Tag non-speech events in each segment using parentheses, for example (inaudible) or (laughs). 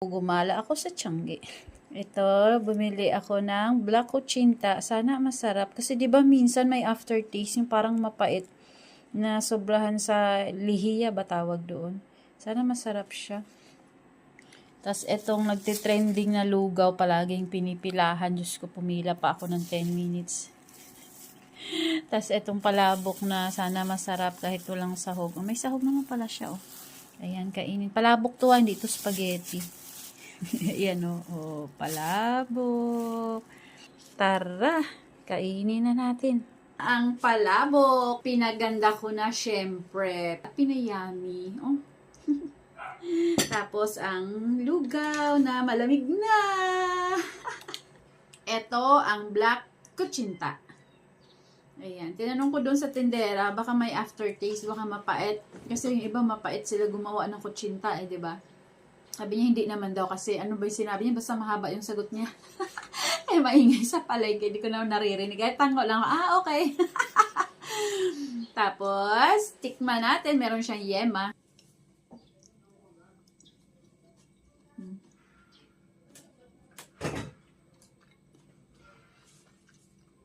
Gumala ako sa Tiangge. Ito, bumili ako ng black kuchinta. Sana masarap. Kasi di ba minsan may aftertaste yung parang mapait na sobrahan sa lihiya ba tawag doon. Sana masarap siya. Tapos itong nagtitrending na lugaw palaging pinipilahan. Diyos ko, pumila pa ako ng 10 minutes. (laughs) Tapos itong palabok na sana masarap kahit walang sahog. Oh, may sahog naman pala siya, oh. Ayan, kainin. Palabok to, ah, hindi to spaghetti. (laughs) Ayan, oh. oh. Palabok. Tara, kainin na natin. Ang palabok, pinaganda ko na syempre. Pinayami. Oh. (laughs) Tapos ang lugaw na malamig na. (laughs) Ito ang black kuchinta. Ayan. Tinanong ko doon sa tindera, baka may aftertaste, baka mapait. Kasi yung iba mapait sila gumawa ng kutsinta eh, di ba? Sabi niya, hindi naman daw kasi ano ba yung sinabi niya, basta mahaba yung sagot niya. (laughs) eh, maingay sa palengke, hindi ko na naririnig. Kahit tango lang, ah, okay. (laughs) Tapos, tikman natin, meron siyang yema. Hmm.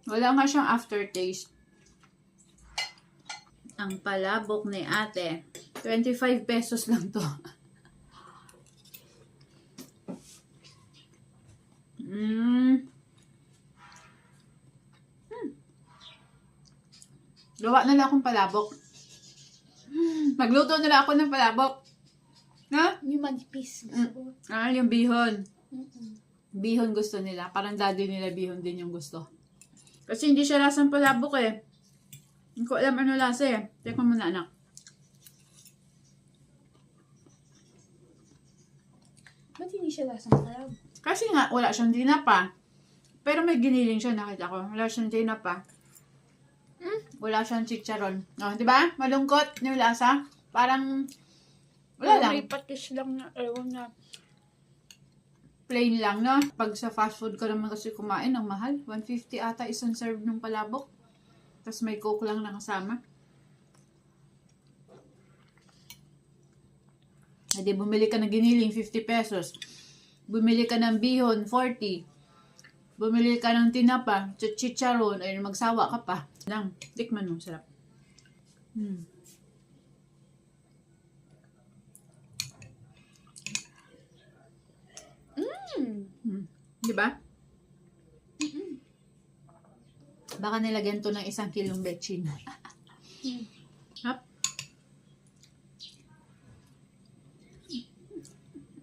Wala nga siyang aftertaste. Ang palabok ni ate, 25 pesos lang to. (laughs) Mm. Hmm. Gawa na lang akong palabok. Magluto na lang ako ng palabok. Ha? Yung manipis. Mm. Ah, yung bihon. Mm-mm. Bihon gusto nila. Parang daddy nila bihon din yung gusto. Kasi hindi siya lasang palabok eh. Hindi ko alam ano lasa eh. Tikman mo na anak. Ba't hindi siya lasang sarap? Kasi nga, wala siyang dinapa. Pero may giniling siya, nakita ko. Wala siyang dinapa. Wala siyang chicharon. Oh, di ba? Malungkot yung lasa. Parang, wala lang. May patis lang na, ewan na. Plain lang, no? Pag sa fast food ka naman kasi kumain, ang mahal. 150 ata isang serve ng palabok. Tapos may coke lang na kasama. Hindi, bumili ka ng giniling, 50 pesos. Bumili ka ng bihon, 40. Bumili ka ng tinapa, ch- chicharon, ay magsawa ka pa. Lang, tikman mo, sarap. Hmm. Mm. Hmm. Di ba? Baka nilagyan to ng isang kilong betchin. (laughs)